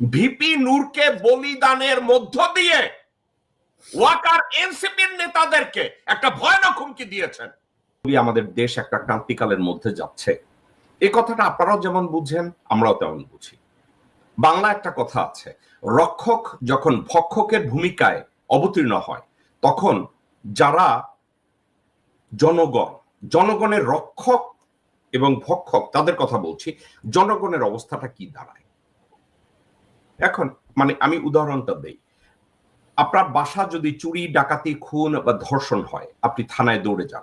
VP নূরকে বলিদানের মধ্য দিয়ে ওয়াকার এনসিপির নেতাদেরকে একটা ভয়ানক হুমকি দিয়েছেন। আমাদের দেশ একটা ক্রান্তিকালের মধ্যে যাচ্ছে। এই কথাটা আপনারাও যেমন বুঝেন, আমরাও তেমন বুঝি। বাংলা একটা কথা আছে, রক্ষক যখন ভক্ষকের ভূমিকায় অবতীর্ণ হয়, তখন যারা জনগণ, জনগণের রক্ষক এবং ভক্ষক, তাদের কথা বলছি, জনগণের অবস্থাটা কি দাঁড়ায়? এখন মানে আমি উদাহরণটা দেই। আপনার বাসা যদি চুরি, ডাকাতি, খুন বা ধর্ষণ হয়, আপনি থানায় দৌড়ে যান।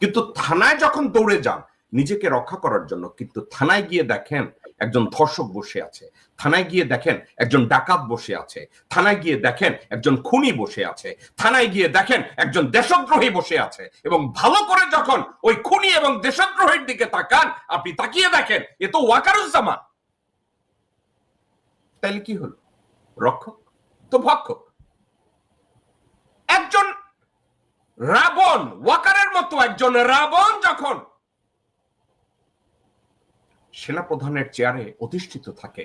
কিন্তু থানায় যখন দৌড়ে যান, নিজেকে রক্ষা করার জন্য কিন্তু থানায় গিয়ে দেখেন একজন ধর্ষক বসে আছে। থানায় গিয়ে দেখেন একজন ডাকাত বসে আছে। থানায় গিয়ে দেখেন একজন খুনি বসে আছে। থানায় গিয়ে দেখেন একজন দেশদ্রোহী বসে আছে। এবং ভালো করে যখন ওই খুনি এবং দেশদ্রোহীর দিকে তাকান, আপনি তাকিয়ে দেখেন, এ তো ওয়াকারুজ্জামান। তাইলে কি হলো? রক্ষক তো ভক্ষক। একজন রাবণ, ওয়াকারের মতো একজন রাবণ যখন সেনাপ্রধানের চেয়ারে অধিষ্ঠিত থাকে,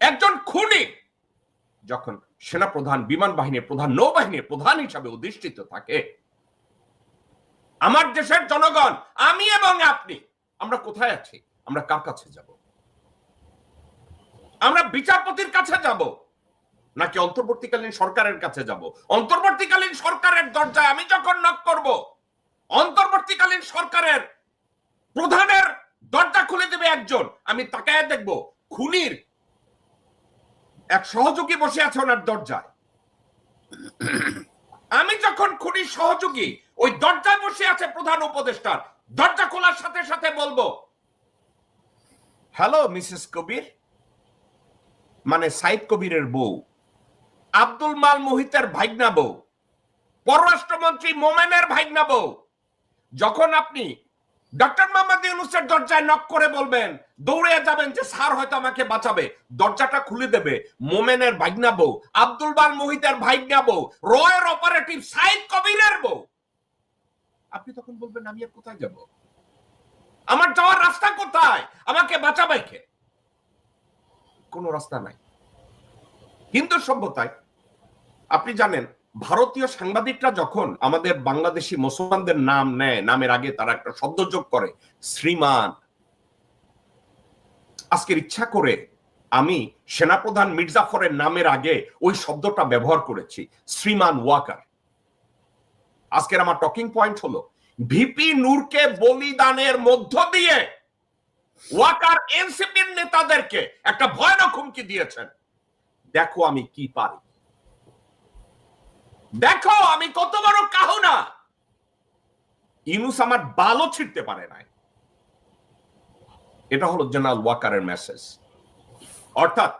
একজন খুনি যখন সেনাপ্রধান, বিমান বাহিনীর প্রধান, নৌবাহিনীর প্রধান হিসাবে অধিষ্ঠিত থাকে, আমার দেশের জনগণ, আমি এবং আপনি, আমরা কোথায় আছি? আমরা কার কাছে যাব? আমরা বিচারপতির কাছে যাব নাকি অন্তর্বর্তীকালীন সরকারের কাছে যাব? অন্তর্বর্তীকালীন সরকারের দরজায় আমি যখন নক করব, অন্তর্বর্তীকালীন সরকারের প্রধানের দরজা খুলে দেবে একজন। আমি তাকায় দেখব, খুনির এক সহযোগী বসে আছে ওনার দরজায়। আমি যখন খুনির সহযোগী, ওই দরজায় বসে আছে প্রধান উপদেষ্টার। দরজা খোলার সাথে সাথে বলব হ্যালো মিসেস কবির মানে সাইদ কবিরের বউ, আব্দুল মাল মোহিতের ভাইগনা বউ, পররাষ্ট্রমন্ত্রী মোমেনের ভাইগনা বউ। যখন আপনি ডক্টর মোহাম্মদ ইউনুসের দরজায় নক করে বলবেন, দৌড়ে যাবেন যে স্যার হয়তো আমাকে বাঁচাবে, দরজাটা খুলে দেবে মোমেনের ভাইগনা বউ, আব্দুল মাল মোহিতের ভাইগনা বউ, রয়ের অপারেটিভ সাইদ কবিরের বউ। আপনি তখন বলবেন, আমি আর কোথায় যাব? আমার যাওয়ার রাস্তা কোথায়? আমাকে বাঁচাবে কে? কোনো রাস্তা নাই। হিন্দু সভ্যতায়, আপনি জানেন, ভারতীয় সাংবাদিকরা যখন আমাদের বাংলাদেশি মুসলমানদের নাম নেয়, নামের আগে তারা একটা শব্দ যোগ করে, শ্রীমান। আজকের ইচ্ছা করে আমি সেনাপ্রধান মির্জাফরের নামের আগে ওই শব্দটা ব্যবহার করেছি, শ্রীমান ওয়াকার। আজকের আমার টকিং পয়েন্ট হলো, ভিপি নূরকে বলিদানের মধ্য দিয়ে ওয়াকার এনসিপির নেতাদেরকে একটা ভয়ানক হুমকি দিয়েছেন। দেখো আমি কি পারি। দেখো আমি কত বড় কাহুনা। ইনুস আমার বালও ছিঁড়তে পারে নাই। এটা হলো জেনারেল ওয়াকারের মেসেজ অর্থাৎ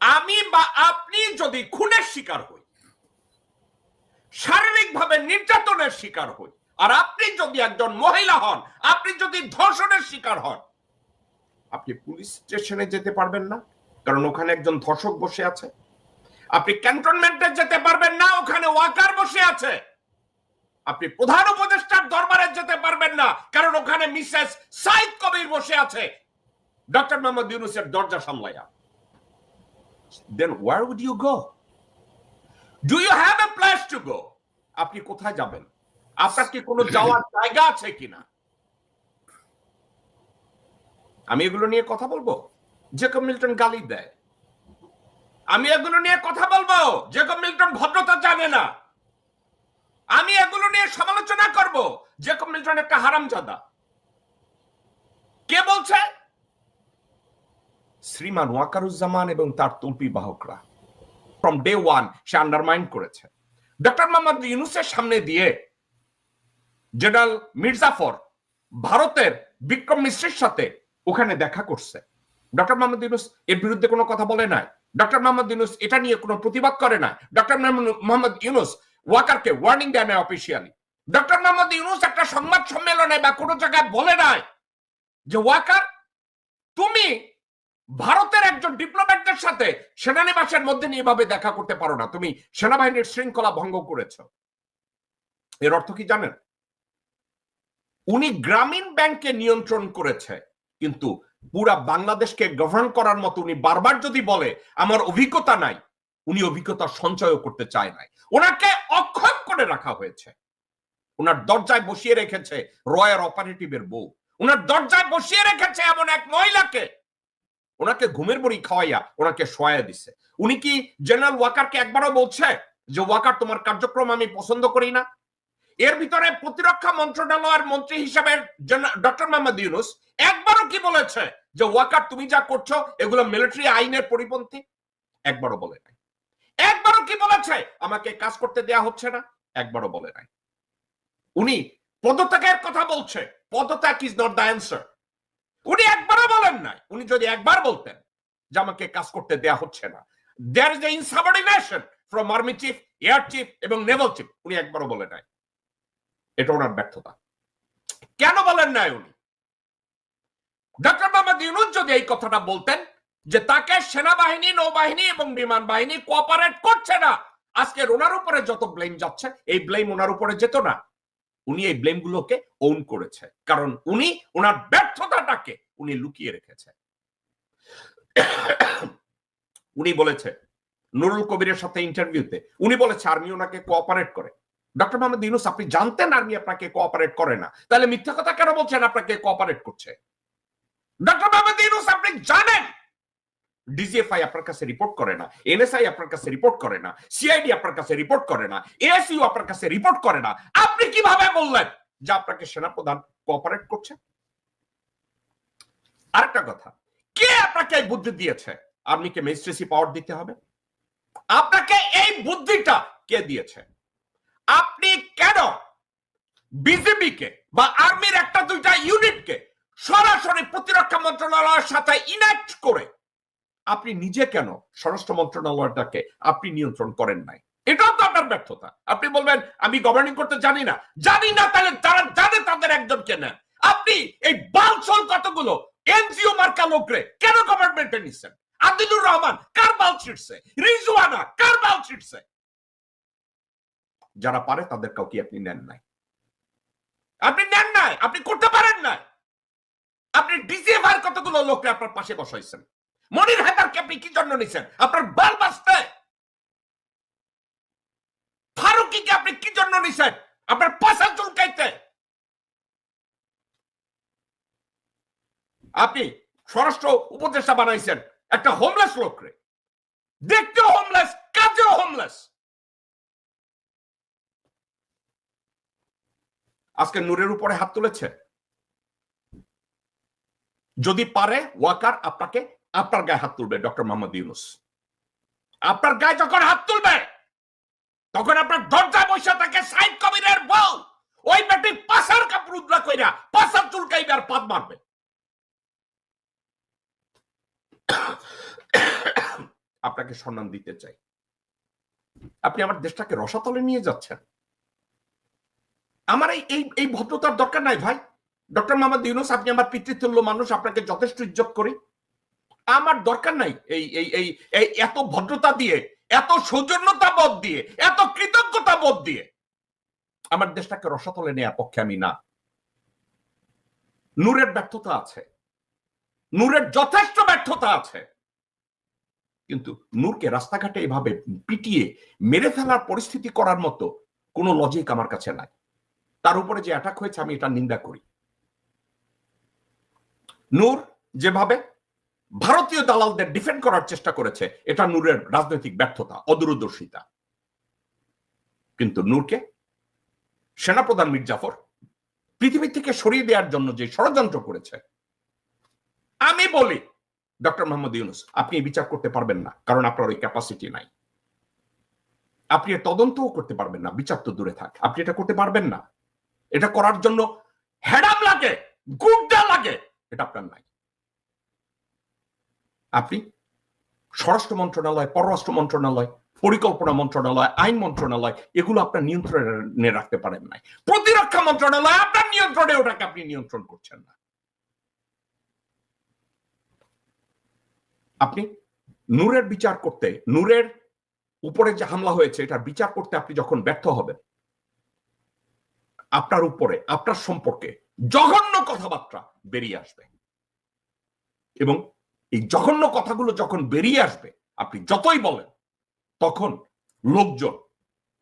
আমি বা আপনি যদি খুনের শিকার হই, শারীরিকভাবে নির্যাতনের শিকার হই, আর আপনি যদি একজন মহিলা হন, আপনি যদি ধর্ষণের শিকার হন আপনি পুলিশ স্টেশনে যেতে পারবেন না, কারণ ওখানে একজন ধর্ষক বসে আছে। আপনি ক্যান্টনমেন্টে যেতে পারবেন না, ওখানে ওয়াকার বসে আছে। আপনি প্রধান উপদেষ্টার দরবারে যেতে পারবেন না, কারণ ওখানে মিসেস সাইদ কবির বসে আছে। ডক্টর মোহাম্মদ ইউনুসের দরজা সামলাইয়া দেন where would you go do you have a place to go আপনি কোথায় যাবেন? আপনার কি কোনো যাওয়ার জায়গা আছে কিনা? আমি এগুলো নিয়ে কথা বলব? জেকব মিল্টন গালি দেয়। আমি এগুলো নিয়ে কথা বলব? জেকব মিল্টন ভদ্রতা জানে না। আমি এগুলো নিয়ে সমালোচনা করব? জেকব মিল্টন একটা হারামজাদা। কে বলছে? শ্রীমান ওয়াকারুজ্জামান এবং তার তুলপি বাহকরা। ফ্রম ডে ওয়ান সে আন্ডারমাইন করেছে। ডক্টর মোহাম্মদ ইউনুসের সামনে দিয়ে জেনারেল মির্জাফর, ভারতের বিক্রম মিশ্রের সাথে ওখানে দেখা করছে। ডক্টর মোহাম্মদ ইউনুস এর বিরুদ্ধে কোনো কথা বলে নাই। ডক্টর মোহাম্মদ ইউনুস এটা নিয়ে কোনো প্রতিবাদ করে না ডক্টর মোহাম্মদ ইউনুস ওয়াকারকে ওয়ার্নিং দেয় না অফিসিয়ালি ডক্টর মোহাম্মদ ইউনুস একটা সংবাদ সম্মেলনে বা কোনো জায়গায় বলে নাই যে, ওয়াকার, তুমি ভারতের একজন ডিপ্লোম্যাটদের সাথে সেনানিবাসের মধ্যে নিয়ে এভাবে দেখা করতে পারো না। তুমি সেনাবাহিনীর শৃঙ্খলা ভঙ্গ করেছ। এর অর্থ কি জানেন? উনি গ্রামীণ ব্যাংকে নিয়ন্ত্রণ করেছে। কিন্তু পুরা বাংলাদেশকে গভর্ন করার মতো উনি বারবার যদি বলে, আমার অভিজ্ঞতা নাই, উনি অভিজ্ঞতা সঞ্চয় করতে চায় নাই। ওনাকে অক্ষম করে রাখা হয়েছে। ওনার দরজায় বসিয়ে রেখেছে রয়্যাল অপারেটিভের বউ। ওনার দরজায় বসিয়ে রেখেছে এমন এক মহিলাকে। ওনাকে ঘুমের বড়ি খাওয়াইয়া ওনাকে শোয়া দিছে। উনি কি জেনারেল ওয়াকারকে একবারও বলছে যে, ওয়াকার, তোমার কার্যক্রম আমি পছন্দ করি না? এর ভিতরে প্রতিরক্ষা মন্ত্রণালয়ের মন্ত্রী হিসাবে ডক্টর মোহাম্মদ ইউনুস একবারও কি বলেছে যে, ওয়াকার, তুমি যা করছ, এগুলো মিলিটারি আইনের পরিপন্থী? একবারও বলে নাই। একবারও কি বলেছে? আমাকে কাজ করতে দেয়া হচ্ছে না। একবারও বলে নাই। উনি পদত্যাগের কথা বলছে। পদত্যাগ ইজ নট দ্য অ্যান্সার উনি একবারও বলেন নাই। উনি যদি একবার বলতেন যে, আমাকে কাজ করতে দেয়া হচ্ছে না। There is insubordination from army chief air chief এবং নেভাল চিফ উনি একবারও বলে নাই। এটা ওনার ব্যর্থতা। কেন বলেন নাই উনি? ডক্টর মোহাম্মদ ইউনুস যদি এই কথাটা বলতেন যে তাকে সেনাবাহিনী, নৌবাহিনী এবং বিমান বাহিনী কোঅপারেট করছে না আজকে ওনার উপরে যত ব্লেম যাচ্ছে, এই ব্লেম ওনার উপরে যেত না। উনি এই ব্লেম গুলোকে ওন করেছে। কারণ উনি ওনার ব্যর্থতাটাকে উনি লুকিয়ে রেখেছে। উনি বলেছে, নুরুল কবিরের সাথে ইন্টারভিউতে উনি বলেছে আর্মি ওনাকে কোঅপারেট করে। ডক্টর মোহাম্মদ ইউনুস আপনি জানতেন আর্মি আপনাকে কোঅপারেট করে না। তাহলে মিথ্যা কথা কেন বলছেন? আপনাকে কোঅপারেট করছে। ডক্টর মোহাম্মদ ইউনুস আপনি জানেন? ডিজিএফআই আপনার কাছে রিপোর্ট করে না। এনএসআই আপনার কাছে রিপোর্ট করে না। সিআইডি আপনার কাছে রিপোর্ট করে না। এএসইউ আপনার কাছে রিপোর্ট করে না। আপনি কীভাবে বললেন যে আপনাকে সেনাপ্রধান কোঅপারেট করছে? আরেকটা কথা, কে আপনাকে এই বুদ্ধি দিয়েছে? আর্মিকে ম্যাজিস্ট্রেসি পাওয়ার দিতে হবে। আপনাকে এই বুদ্ধিটা কে দিয়েছে? আপনি কেন বিজেপিকে বা আর্মির একটা দুইটা ইউনিটকে সরাসরি প্রতিরক্ষা মন্ত্রণালয়ের সাথে ইনাক্ট করে আপনি নিজে কেন স্বরাষ্ট্র মন্ত্রণালয়টাকে আপনি নিয়ন্ত্রণ করেন নাই? এটাও তো আপনার ব্যর্থতা। আপনি বলবেন, আমি গভর্নিং করতে জানি না। জানি না, তাহলে যারা জানে তাদের একজনকে নেন আপনি এই বালছল কতগুলো এনজিও মার্কা লোকরে কেন গভর্নমেন্টে নিচ্ছেন আদিলুর রহমান, কার বাল ছিটছে রিজওয়ানা, কার বাল ছিটছে যারা পারে তাদের কাউকে আপনি নেন নাই। আপনি নেন নাই, আপনি করতে পারেন না আপনি ডিসিএফআর কতগুলো লোককে আপনার পাশে বসাইছেন? মনির হায়দারকে আপনি কি জন্য নিছেন? আপনার বাল বাঁচতে। ফারুকিকে আপনি কি জন্য নিছেন? আপনার পাশা চুলকাইতে। আপনি স্বরাষ্ট্র উপদেষ্টা বানাইছেন, একটা হোমলেস লোকরে। দেখতেও হোমলেস কাজেও হোমলেস আজকে নূরের উপরে হাত তুলেছে? যদি পারে, ওয়াকার আপনাকে, আপনার গায়ে হাত তুলবে, ডক্টর মোহাম্মদ ইউনুস। আপনার গায়ে যখন হাত তুলবে, তখন আপনার দরজায় বসে থাকে সাইদ কবিরের বউ। ওই বেটি পাশার কাপড় উদ্রা কইরা পাশার চুলকাইবে আর পাত মারবে। আপনাকে সম্মান দিতে চাই। আপনি আমার দেশটাকে রসাতলে নিয়ে যাচ্ছেন। আমার এই এই ভদ্রতার দরকার নাই ভাই। ডক্টর মোহাম্মদ ইউনুস, আপনি আমার পিতৃতুল্য মানুষ, আপনাকে যথেষ্ট ইজ্জত করি। আমার দরকার নাই এই এই এই এত ভদ্রতা দিয়ে, এত সৌজন্যতা বোধ দিয়ে, এত কৃতজ্ঞতা বোধ দিয়ে। আমার দেশটাকে রসাতলে নেওয়ার পক্ষে আমি না। নূরের ব্যর্থতা আছে। নূরের যথেষ্ট ব্যর্থতা আছে। কিন্তু নূরকে রাস্তাঘাটে এভাবে পিটিয়ে মেরে ফেলার পরিস্থিতি করার মতো কোনো লজিক আমার কাছে নাই। তার উপরে যে অ্যাটাক হয়েছে, আমি এটা নিন্দা করি। নূর যেভাবে ভারতীয় দালালদের ডিফেন্ড করার চেষ্টা করেছে, এটা নূরের রাজনৈতিক ব্যর্থতা, অদূরদর্শিতা। কিন্তু নূরকে সেনাপ্রধান মির্জাফর পৃথিবী থেকে সরিয়ে দেওয়ার জন্য যে ষড়যন্ত্র করেছে, আমি বলি, ডক্টর মোহাম্মদ ইউনুস, আপনি বিচার করতে পারবেন না, কারণ আপনার ওই ক্যাপাসিটি নাই। আপনি তদন্তও করতে পারবেন না, বিচার তো দূরে থাক। আপনি এটা করতে পারবেন না। এটা করার জন্য হেডাম লাগে, গুড্ডা লাগে, এটা আপনার নাই। আপনি স্বরাষ্ট্র মন্ত্রণালয়, পররাষ্ট্র মন্ত্রণালয়, পরিকল্পনা মন্ত্রণালয়, আইন মন্ত্রণালয়, এগুলো আপনার নিয়ন্ত্রণে রাখতে পারেন নাই। প্রতিরক্ষা মন্ত্রণালয় আপনার নিয়ন্ত্রণে, ওটাকে আপনি নিয়ন্ত্রণ করছেন না। আপনি নূরের বিচার করতে, নূরের উপরে যে হামলা হয়েছে, এটার বিচার করতে আপনি যখন ব্যর্থ হবেন আপনার উপরে, আপনার সম্পর্কে জঘন্য কথাবার্তা বেরিয়ে আসবে। এবং এই জঘন্য কথাগুলো যখন বেরিয়ে আসবে, আপনি যতই বলেন, তখন লোকজন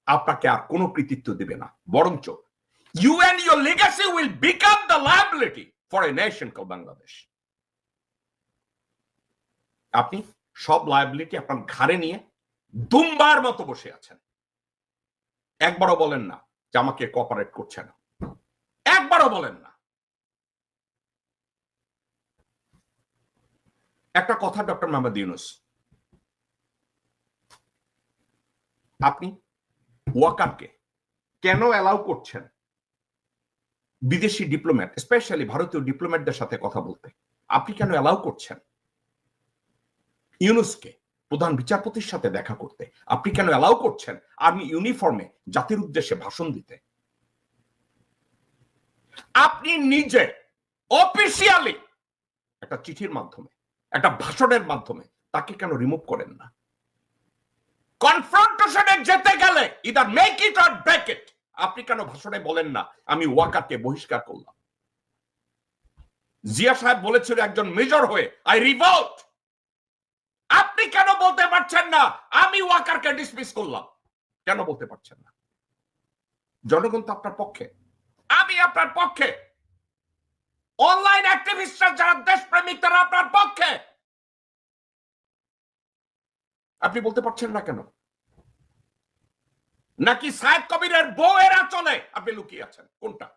আপনাকে আর কোনো কৃতিত্ব দেবে না। বরঞ্চ you and your legacy will become the liability for a nation call Bangladesh আপনি সব লায়াবিলিটি আপনার ঘাড়ে নিয়ে দুমবার মতো বসে আছেন। একবারও বলেন না যে আমাকে কোঅপারেট করছে না। একবারও বলেন না। একটা কথা ডক্টর মোহাম্মদ ইউনুস। আপনি ওয়াকারকে কেন অ্যালাউ করছেন? বিদেশি ডিপ্লোম্যাট স্পেশালি ভারতীয় ডিপ্লোম্যাটদের সাথে কথা বলতে। আপনি কেন অ্যালাউ করছেন? ইউনুসকে। প্রধান বিচারপতির সাথে দেখা করতে। আপনি কেন অ্যালাউ করছেন আর্মি ইউনিফর্মে জাতির উদ্দেশ্যে ভাষণ দিতে? আপনি নিজে অফিসিয়ালি একটা চিঠির মাধ্যমে, একটা ভাষণের মাধ্যমে তাকে কেন রিমুভ করেন না? কনফ্রন্টেশনে যেতে গেলে either make it or break it আপনি কেন ভাষণে বলেন না? আমি ওয়াকারকে বহিষ্কার করলাম। জিয়া সাহেব বলেছিল একজন মেজর হয়ে আই রিভল্ট আপনি কেন বলতে পারছেন না? আমি ওয়াকারকে ডিসমিস করলাম। কেন বলতে পারছেন না? জনগণ তো আপনার পক্ষে। আমি আপনার পক্ষে। অনলাইন অ্যাক্টিভিস্টরা যারা দেশপ্রেমিক, তারা আপনার পক্ষে। আপনি বলতে পারছেন না কেন? নাকি সাহেব কবিরের বউয়েরা চলে? আপনি লুকিয়ে আছেন। কোনটা?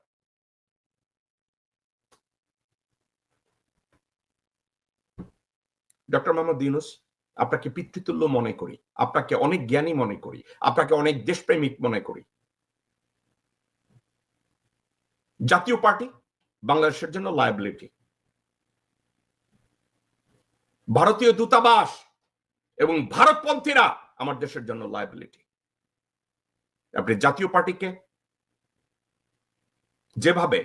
ডক্টর মোহাম্মদ ইউনুস আপনাকে পিতৃতুল্য মনে করি, আপনাকে অনেক জ্ঞানী মনে করি, আপনাকে অনেক দেশপ্রেমিক মনে করি। জাতীয় পার্টি, বাংলাদেশের জন্য লায়াবিলিটি ভারতীয় দূতাবাস এবং ভারতপন্থীরা আমার দেশের জন্য লায়াবিলিটি আপনি জাতীয় পার্টিকে যেভাবে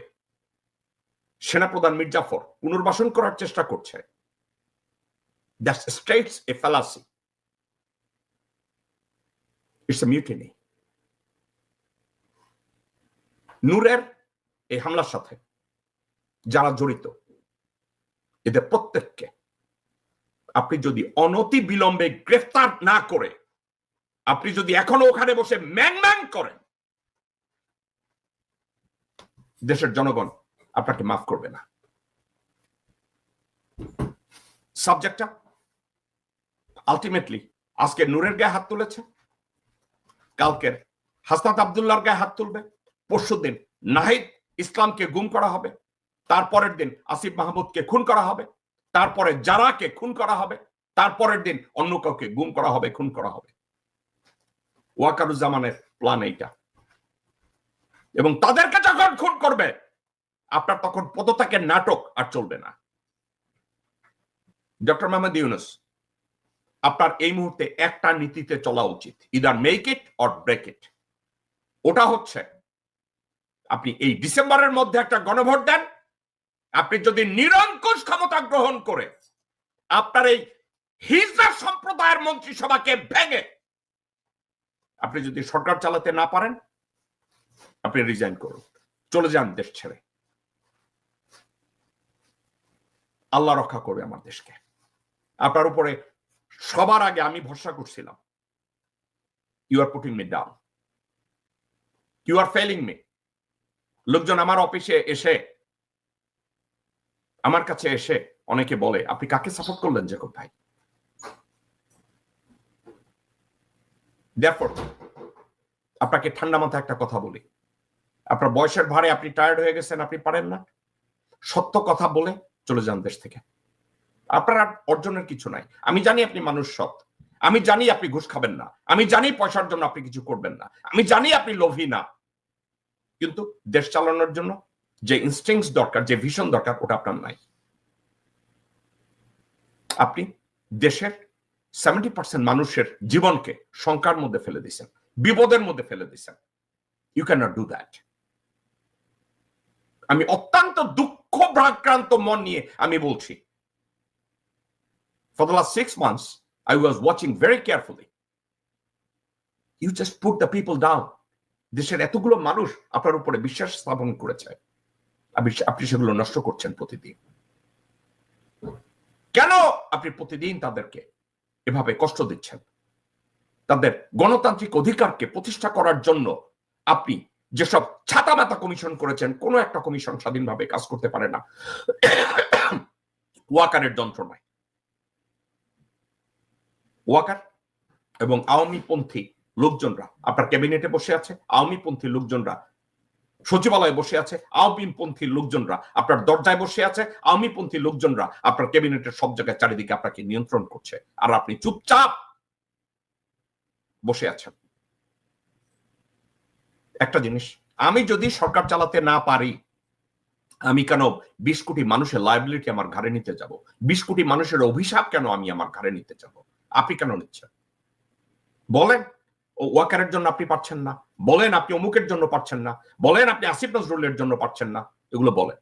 সেনাপ্রধান মির্জাফর পুনর্বাসন করার চেষ্টা করছে that states a fallacy. It's a mutiny. নূরের এই হামলার সাথে যারা জড়িত, এদের প্রত্যেককে আপনি যদি অনতি বিলম্বে গ্রেফতার না করে, আপনি যদি এখনও ওখানে বসে ম্যাং ম্যাং করেন, দেশের জনগণ আপনাকে মাফ করবে না সাবজেক্টটা আলটিমেটলি আজকে নূরের গায়ে হাত তুলেছে, কালকের হাসনাত আবদুল্লাহর গায়ে হাত তুলবে, পরশু দিন নাহিদ ইসলামকে গুম করা হবে তারপরের দিন আসিফ মাহমুদকে খুন করা হবে তারপরে জারাকে খুন করা হবে তারপরের দিন অন্য কাউকে গুম করা হবে, খুন করা হবে। ওয়াকারুজ্জামানের প্ল্যান এইটা। এবং তাদেরকে যখন খুন করবে, আপনার তখন পদত্যাগের নাটক আর চলবে না। ডক্টর মোহাম্মদ ইউনুস আপনার এই মুহূর্তে একটা নীতিতে চলা উচিত। Either make it or break it ওটা হচ্ছে, আপনি এই ডিসেম্বরের মধ্যে একটা গণভোট দেন, আপনি যদি নিরঙ্কুশ ক্ষমতা গ্রহণ করে আপনার এই হিজরা সম্প্রদায়ের মন্ত্রিসভাকে ভেঙে আপনি যদি সরকার চালাতে না পারেন, আপনি রিজাইন করুন। চলে যান দেশ ছেড়ে। আল্লাহ রক্ষা করবে আমার দেশকে। আপনার উপরে সবার আগে আমি ভরসা করছিলাম you are putting me down you are failing me লোকজন আমার অফিসে এসে, আমার কাছে এসে অনেকে বলে, আপনি কাকে সাপোর্ট করলেন জেকব ভাই? আপনাকে ঠান্ডা মাথায় একটা কথা বলি। আপনার বয়সের ভারে আপনি টায়ার্ড হয়ে গেছেন, আপনি পারেন না। সত্য কথা বলে চলে যান দেশ থেকে। আপনার অর্জনের কিছু নাই। আমি জানি আপনি মানুষ সৎ। আমি জানি আপনি ঘুষ খাবেন না। আমি জানি পয়সার জন্য আপনি কিছু করবেন না। আমি জানি আপনি লোভী না। কিন্তু দেশ চালানোর জন্য যে ইনস্টিংস দরকার, যে ভীষণ দরকার, ওটা আপনার নাই। আপনি দেশের সেভেন্টি পার্সেন্ট মানুষের জীবনকে শঙ্কার মধ্যে ফেলে দিচ্ছেন বিপদের মধ্যে ফেলে দিচ্ছেন you can not do that আমি অত্যন্ত দুঃখ ভ্রাক্রান্ত মন নিয়ে আমি বলছি for the last six months, I was watching very carefully. You just put the people down. দেশের এতগুলো মানুষ আপনার উপরে বিশ্বাস স্থাপন করেছে। আপনি সেগুলো নষ্ট করছেন প্রতিদিন। কেন আপনি প্রতিদিন তাদেরকে এভাবে কষ্ট দিচ্ছেন? তাদের গণতান্ত্রিক অধিকারকে প্রতিষ্ঠা করার জন্য আপনি যেসব ছাতা মাতা কমিশন করেছেন কোনো একটা কমিশন স্বাধীনভাবে কাজ করতে পারে না। ওয়াকারের যন্ত্রণায়। ওয়াকার এবং আওয়ামী পন্থী লোকজনরা, আপনার ক্যাবিনেটে বসে আছে আওয়ামী পন্থী লোকজনরা, সচিবালয়ে বসে আছে আওয়ামী পন্থী লোকজনরা আপনার দরজায় বসে আছে আওয়ামী পন্থী লোকজনরা আপনার ক্যাবিনেটের সব জায়গায় চারিদিকে আপনাকে নিয়ন্ত্রণ করছে। আর আপনি চুপচাপ বসে আছেন। একটা জিনিস, আমি যদি সরকার চালাতে না পারি, আমি কেন বিশ কোটি মানুষের লাইবিলিটি আমার ঘাড়ে নিতে যাব? বিশ কোটি মানুষের অভিশাপ কেন আমি আমার ঘাড়ে নিতে যাব? আপনি কেন নিচ্ছেন? বলেন ওয়াকারের জন্য আপনি পাচ্ছেন না। বলেন, আপনি অমুকের জন্য পাচ্ছেন না। বলেন, আপনি আসিফ নজরুলের জন্য পাচ্ছেন না। এগুলো বলেন।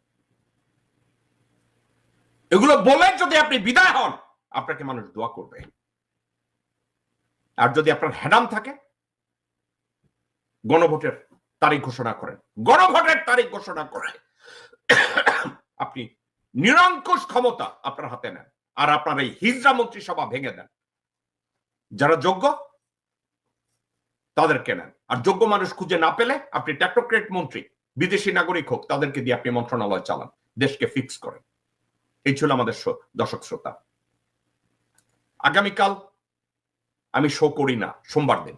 এগুলো বলেন যদি আপনি বিদায় হন, আপনাকে মানুষ দোয়া করবে। আর যদি আপনার হ্যাডাম থাকে, গণভোটের তারিখ ঘোষণা করেন। গণভোটের তারিখ ঘোষণা করে আপনি নিরঙ্কুশ ক্ষমতা আপনার হাতে নেন। আর আপনার এই হিজরা মন্ত্রিসভা ভেঙে দেন। যারা যোগ্য, তাদেরকে নেন। আর যোগ্য মানুষ খুঁজে না পেলে আপনি টেকনোক্রেট মন্ত্রী, বিদেশি নাগরিক হোক, তাদেরকে দিয়ে আপনি মন্ত্রণালয় চালান, দেশকে ফিক্স করেন। এই ছিল আমাদের দর্শক শ্রোতা। আগামীকাল আমি শো করি না, সোমবার দিন।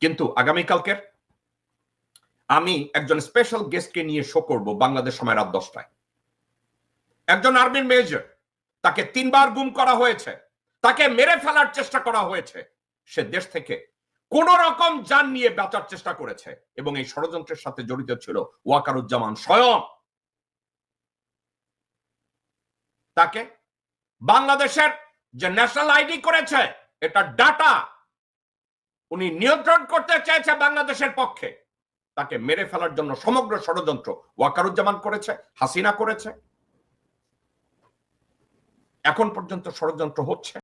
কিন্তু আগামীকালকের আমি একজন স্পেশাল গেস্টকে নিয়ে শো করব বাংলাদেশ সময় রাত দশটায়। একজন আর্মির মেজর তাকে তিনবার গুম করা হয়েছে। তাকে মেরে ফেলার চেষ্টা করা হয়েছে। সে দেশ থেকে কোন রকম যান নিয়ে বাঁচার চেষ্টা করেছে এবং এই ষড়যন্ত্রের সাথে জড়িত ছিল ওয়াকারুজ্জামান স্বয়ং। তাকে বাংলাদেশের যে ন্যাশনাল আইডি করেছে, এটা ডাটা উনি নিয়ন্ত্রণ করতে চেয়েছে বাংলাদেশের পক্ষে। তাকে মেরে ফেলার জন্য সমগ্র ষড়যন্ত্র ওয়াকারুজ্জামান করেছে, হাসিনা করেছে। এখন পর্যন্ত ষড়যন্ত্র হচ্ছে।